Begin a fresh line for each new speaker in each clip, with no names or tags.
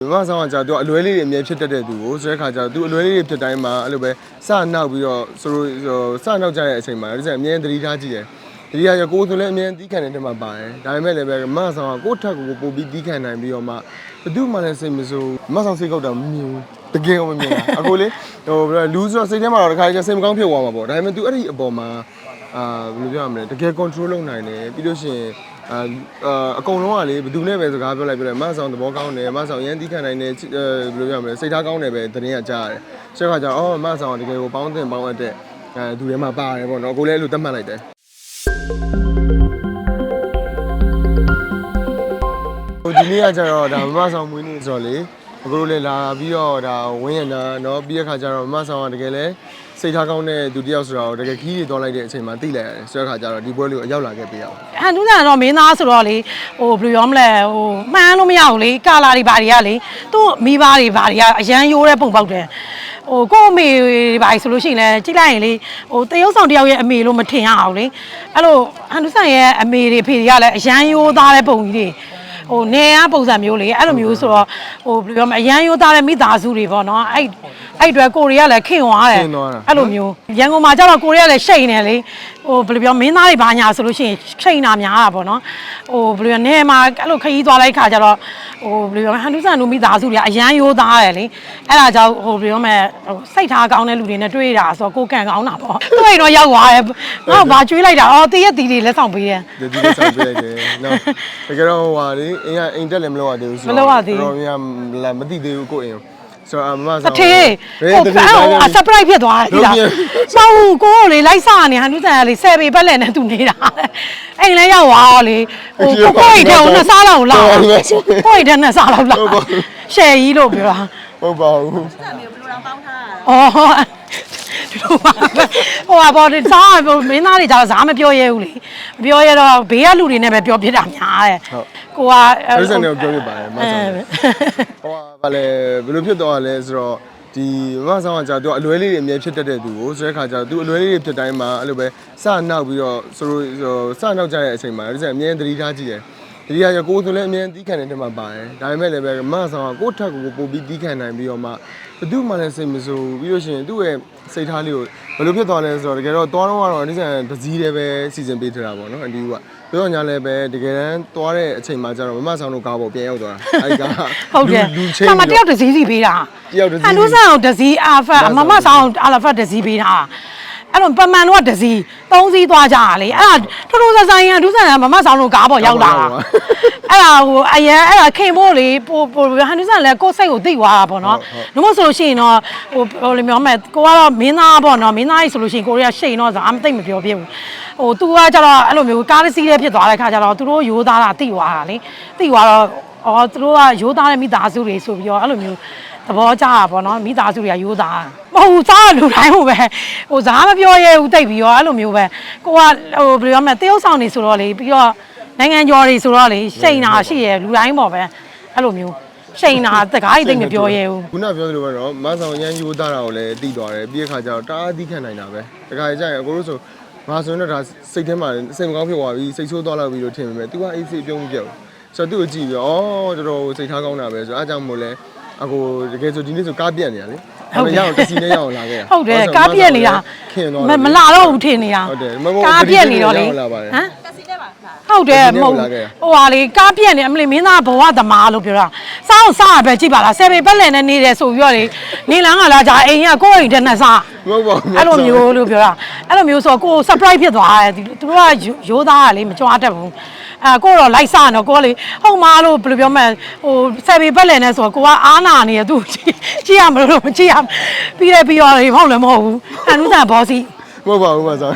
မမဆောင်ကကြာသူကအလွဲလေးတွေအမြဲဖြစ်တတ်တဲ့သူကိုဆိုတဲ့ခါကျတော့သူအလွဲလေးတွေဖြစ်တိုင်းမှာအဲ့လိုပဲစနောက်ပြီးတော့ဆိုလိုစနောက်ကြတဲ့အချိန်မှာဒီကအမြဲသတိထားကြည့်တယ်သတိထားရကိုယ်ဆိုလည်းအမြဲသီးခံနေတဲ့မှာပါတယ်ဒါပေမဲ့လည်းပဲမမဆောင်ကကိုယ့်ထက်ကိုပို့ပြီးသီးခံနိုင်ပြီးတော့မှဘယ်သူမှလည်းစိတ်မဆိုးမမဆောင်စိတ်ကောက်တာမမြင်ဘူးတကယ်ကိုမမြင်တာအခုလေဟိုလူဆိုတော့စိတ်ထဲမှာတော့တစ်ခါကျစိတ်မကောင်းဖြစ်သွားမှာပေါ့ဒါပေမဲ့ तू အဲ့ဒီအပေါ်မှာအာဘယ်လိုပြောရမလဲတကယ် control လုပ်နိုင်တယ်ပြီးလို့ရှိရင် အာအာအကုန်လုံးကလေဘယ်သူနဲ့ပဲစကားပြောလိုက်ပြောလိုက်မဆောင်သဘောကောင်းတယ်မဆောင်ရမ်းသီးခံနိုင်တယ်ချစ်အဲဘယ်လိုပြောရမလဲစိတ်ထားကောင်းတယ်ပဲသတင်းကကြားရတယ်ဆိုတော့ခါကျတော့အော်မဆောင်ကတကယ်ကိုပေါင်းတင်ပေါင်းအပ်တဲ့အဲသူထဲမှာပါတယ်ပေါ့နော်ကိုလည်းအဲ့လိုသတ်မှတ်လိုက်တယ်ဟိုဒီနေ့ကကျတော့ဒါမမဆောင်မွေးနေ့ဆိုတော့လေအခုတို့လည်းလာပြီးတော့ဒါဝင်းရနာเนาะပြီးတဲ့ခါကျတော့မမဆောင်ကတကယ်လဲ စိတ်ထားကောင်းတဲ့သူတစ်ယောက်ဆိုတော့တကယ်ခီးတွေသွားလိုက်တဲ့အချိန်မှာသိလိုက်ရတယ်ဆိုတော့ခါကျတော့ဒီပွဲလေးကိုအရောက်လာခဲ့ပေးရအောင်
ဟန်တူးဆန်တော့မင်းသားဆိုတော့လေဟိုဘယ်လိုပြောမလဲဟိုမှန်းလို့မရဘူးလေကာလာတွေဘာတွေကလေသူ့မိဘတွေဘာတွေကအရန်ရိုးတဲ့ပုံပေါက်တယ်ဟိုကို့အမေတွေဘာတွေဆိုလို့ရှိရင်လည်းကြည့်လိုက်ရင်လေဟိုတရုပ်ဆောင်တယောက်ရဲ့အမေလို့မထင်ရအောင်လေအဲ့လိုဟန်တူးဆန်ရဲ့အမေတွေဖေတွေကလည်းအရန်ရိုးသားတဲ့ပုံကြီးတွေ ဟိုနေရပုံစံမျိုးလေအဲ့လိုမျိုးဆိုတော့ဟိုဘယ်လိုပြောမလဲအရန်ရိုးသားတဲ့မိသားစုတွေပေါ့နော်အဲ့အဲ့အတွက်ကိုရီးယားလည်းခင်သွားတယ်
ခင်သွားတာ
အဲ့လိုမျိုးရန်ကုန်မှာကျတော့ကိုရီးယားလည်းရှိန်နေလေ ဟိုဘယ်လိုပြောမင်းသားတွေဘာညာဆိုလို့ရှိရင်ရှိန်တာများတာပေါ့နော်ဟိုဘယ်လိုပြောနေမှာအဲ့လိုခရီးသွားလိုက်ခါကျတော့ဟိုဘယ်လိုပြောမလဲဟန်တူးဆန်တို့မိသားစုတွေကအရန်ရိုးသားတယ်လေအဲ့ဒါကြောင့်ဟိုဘယ်လိုပြောမလဲဟိုစိတ်ထားကောင်းတဲ့လူတွေနဲ့တွေ့တာဆိုတော့ကိုယ်ကန်ကောင်းတာပေါ့သူ့အိမ်တော့ရောက်သွားတယ်ငါ့ကိုဘာကျွေးလိုက်တာအော်တည့်ရက်တီတွေလက်ဆောင်ပေးတယ်
ဒီဒီလေးဆောင်ပြလိုက်တယ်နော်တကယ်တော့ဟိုဟာလေအင်းကအိမ်တက်လည်းမလုပ်ရသေးဘူးဆို
မလုပ်ရသေးဘူး
တော့များလာမသိသေးဘူးကိုယ့်အိမ် ဆိုတော့အမ
တ
ဆောင်
ထေး
ဘယ်
ဟို
တ
ဖ
ထေး
န်
ပါ
ဟို
လဲ
အဆပရိုက်ဖြစ်သွားတယ်
ဟုတ်
ဒါ
ပြန်
စောင်းကိုကိုလေလိုက်စားနေဟန်တူးဆန်ကလေဆယ်ပေပတ်လက်နဲ့သူနေတာအိမ်လဲရောက်သွားတော့လေဟိုကိုကိုအိမ်ထဲကိုနှစ်စားလောက်လာကိုအိမ်ထဲနှစ်စားလောက်လာရှယ်ကြီးလို့ပြောတာ
ဟုတ်ပါဘူး
ဩဒီလိုပါပဲဟိုပါဘောဒီစားဟိုမင်းသားတွေကျတော့ဈာမပြောရဲဘူးလေ မပြောရဲတော့ဘေးကလူတွေနဲ့ပဲပြောပြတာများတယ်ကိုက
အဲ့ဒါနဲ့ပြောပြပါတယ်မဆောင်ဟိုဟာဗာလေဘယ်လိုဖြစ်သွားလဲဆိုတော့ဒီမဆောင်ကကြာသူကအလွဲလေးတွေအမြဲဖြစ်တတ်တဲ့သူကိုဆိုတဲ့ခါကျတော့သူအလွဲလေးတွေဖြစ်တိုင်းမှာအဲ့လိုပဲစနောက်ပြီးတော့ဆိုလိုစနောက်ကြတဲ့အချိန်မှာဒီကအမြဲသတိထားကြည့်တယ် ဒီကရကိုယ်ဆိုလည်းအမြဲသီးခံနေတဲ့မှာပါတယ်ဒါပေမဲ့လည်းပဲမဆောင်ကကိုယ့်ထက်ကိုပို့ပြီးသီးခံနိုင်ပြီးတော့မှဘယ်သူမှလည်းစိတ်မဆိုးဘူးပြီးလို့ရှိရင်သူ့ရဲ့စိတ်ထားလေးကိုဘယ်လိုဖြစ်သွားလဲဆိုတော့တကယ်တော့သွားတော့ကတော့ဒီကဒစည်းတည်းပဲစီစဉ်ပေးထားတာပေါ့နော်အန်ဒီကပြောတော့ညာလည်းပဲတကယ်တမ်းသွားတဲ့အချိန်မှာကျတော့မမဆောင်တို့ကားပေါ်ပြန်ရောက်သွားတာအဲဒီက
ဟုတ်တယ်
လူချင်း
ဆာမတယောက်တစ်စည်းစီပေးတာ
တယောက်တစ်စီး
အန်ဒူဆန်ကိုတစ်စည်းအာဖတ်အမမဆောင်အာလဖတ်တစ်စည်းပေးတာ အဲ့တော့ပမန်တော့တစ်စီးသုံးစီးသွားကြတာလေအဲ့ဒါထိုးထိုးဆဆန်ရန်ဒူဆန်ကမမဆောင်လို့ကားပေါ်ရောက်လာတာအဲ့ဒါဟိုအရန်အဲ့ဒါခင်ဖို့လေပိုပိုဟန်ဒူဆန်လည်းကိုယ်စိတ်ကိုသိသွားတာပေါ့နော်နှမို့ဆိုလို့ရှိရင်တော့ဟိုဟိုလေမျိုးမဲ့ကိုကတော့မင်းသားပေါ့နော်မင်းသားကြီးဆိုလို့ရှိရင်ကိုရီးယားရှိန်တော့ဇာမသိမပြောပြဘူးဟို तू ကကျတော့အဲ့လိုမျိုးကားတစ်စီးလေးဖြစ်သွားတဲ့ခါကျတော့သူတို့ရိုးသားတာသိသွားတာလေသိသွားတော့အော်သူတို့ကရိုးသားတဲ့မိသားစုတွေဆိုပြီးတော့အဲ့လိုမျိုး သဘောကျတာပေါ့နော်မိသားစုတွေကရိုးသားမဟုတ်ဘူးစားလူတိုင်းဟိုပဲဟိုဇာမပြောရဲဘူးတိတ်ပြီးတော့အဲ့လိုမျိုးပဲကိုကဟိုဘယ်လိုရမလဲတရုပ်ဆောင်နေဆိုတော့လေပြီးတော့နိုင်ငံကျော်တွေဆိုတော့လေရှိန်တာရှိရလူတိုင်းပေါ့ပဲအဲ့လိုမျိုးရှိန်တာတကားကြီးတိတ်မပြောရဲဘူး
ခုနပြောသလိုပဲတော့မဆောင်ရမ်းယူသားတာကိုလည်းတီးသွားတယ်ပြီးတဲ့ခါကျတော့တအားသီးခံနိုင်တာပဲတခါကျရင်အကိုတို့ဆိုငါဆိုရင်တော့ဒါစိတ်ထဲမှာစိတ်မကောင်းဖြစ်သွားပြီစိတ်ဆိုးသွားလောက်ပြီလို့ထင်ပေမဲ့ तू ကအေးစိတ်ပြုံးမပြောက်ဆိုတော့သူ့ကိုကြည့်ပြီးတော့ဩတော်တော်စိတ်ထားကောင်းတာပဲဆိုတော့အားကြောင့်မို့လဲ အကိုတကယ်ဆိုဒီနေ့ဆိုကားပြက်နေရလေရအောင်တစီနဲ့ရအောင်လာခဲ့
ဟုတ်တယ်ကားပြက်နေတာ
ခင်သွား
မမလာတော့ဘူးထင်နေတာ
ဟုတ်တယ်မဟုတ်
ကားပြက်နေတော့လေ
လာပါတယ်
ဟမ်ဟုတ်တယ်မဟုတ်
တက်စီနဲ့လာခဲ့တာ
ဟိုဟာလေကားပြက်နေအမလီမင်းသားဘဝသမားလို့ပြောတာစောင်းစားရပဲကြည့်ပါလားဆယ်ပေပက်လည်နဲ့နေတယ်ဆိုပြီးတော့လေနေလန်းကလာကြအိမ်ကကိုယ့်အိမ်တက်နဲ့စား
မဟုတ်ပါဘူး
အဲ့လိုမျိုးလို့ပြောတာအဲ့လိုမျိုးဆိုတော့ကိုယ် surprise ဖြစ်သွားတယ်ဒီသူတို့ကရိုးသားကလေမကြွားတတ်ဘူး အဲကိုတော့လိုက်စားတော့ကိုကလေဟုတ်မာလို့ဘယ်လိုပြောမလဲဟိုဆယ်ပေပက်လည်နဲ့ဆိုတော့ကိုကအားနာနေရသူကြည့်ကြည့်ရမလို့မကြည့်ရပြီးတယ်ပြီးတော့လေမဟုတ်လည်းမဟုတ်ဘူးအနုဆန်ဘောစီ
မဟုတ်ပါဘူးမဆောင်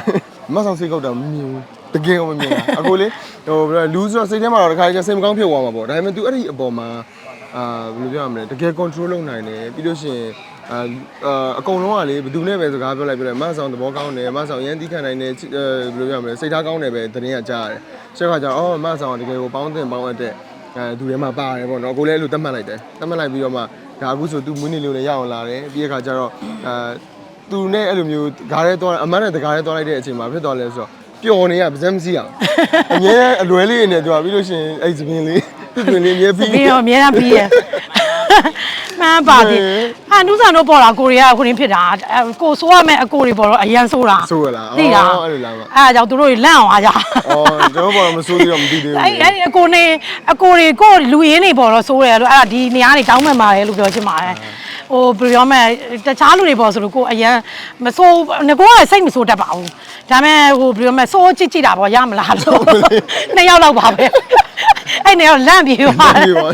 မဆောင်စိတ်ကောက်တာမမြင်ဘူးတကယ်ကိုမမြင်တာအခုလေဟိုလူဆိုတော့စိတ်ထဲမှာတော့တစ်ခါကျစိတ်မကောင်းဖြစ်သွားမှာပေါ့ဒါပေမဲ့ तू အဲ့ဒီအပေါ်မှာ အာဘယ်လိုပြောရမလဲတကယ် control လုပ်နိုင်တယ်ပြီးလို့ရှိရင်အာအာအကုန်လုံးကလေဘယ်သူနဲ့ပဲစကားပြောလိုက်ပြောလိုက်မဆောင်သဘောကောင်းတယ်မဆောင်ရမ်းသီးခံနိုင်တယ်အဲဘယ်လိုပြောရမလဲစိတ်ထားကောင်းတယ်ပဲသတင်းကကြားရတယ်ဆိုတော့ခါကျအော်မဆောင်တကယ်ကိုပေါင်းတင်ပေါင်းအပ်တဲ့အဲသူထဲမှာပါတယ်ပေါ့နော်ကိုလည်းအဲ့လိုသတ်မှတ်လိုက်တယ်သတ်မှတ်လိုက်ပြီးတော့မှဒါအခုဆို तू မွေးနေ့လေးလည်းရအောင်လာတယ်ပြီးတဲ့ခါကျတော့အာသူနဲ့အဲ့လိုမျိုးဂါးရဲသွားအမန်းနဲ့တကားရဲသွားလိုက်တဲ့အချိန်မှာဖြစ်သွားလဲဆိုတော့ပျော်နေရပါစမ်းမစီအောင်အမြဲအလွယ်လေးနဲ့သူကပြီးလို့ရှိရင်အဲ့ဒီသပင်လေး သူ့သပင်လေးအမြဲပြီး
ပြီးတော့အများအားပြီးရမှန်ပါသေးအန်ဒူဆန်တို့ပေါ်လာကိုရီးယားကိုရင်းဖြစ်တာအဲကိုဆိုးရမယ်အကိုတွေပေါ်တော့အရန်ဆိုးတာ
ဆိုးရလား
သိလား
အော်အဲ့လိုလားမ
အဲဒါကြောင့်သူတို့တွေလန့်အောင်အားကြ
အော်ကျွန်တော်ဘာမဆိုးသေးတော့မသိသေးဘူး
အဲ့အဲ့ဒီအကိုနေအကိုတွေကိုလူရင်းနေပေါ်တော့ဆိုးတယ်လို့အဲ့ဒါဒီနေရာနေတောင်းမှန်ပါတယ်လို့ပြောချင်ပါတယ်ဟိုဘယ်လိုပြောမလဲတခြားလူတွေပေါ်ဆိုလို့ကိုအရန်မဆိုးငကိုကစိတ်မဆိုးတတ်ပါဘူးဒါပေမဲ့ဟိုဘယ်လိုမလဲဆိုးကြည့်ကြည့်တာပေါ့ရမလားလို့နှစ်ယောက်လောက်ပါပဲအဲ့ နေတော့လန့်ပြေပါ
ဒီပါ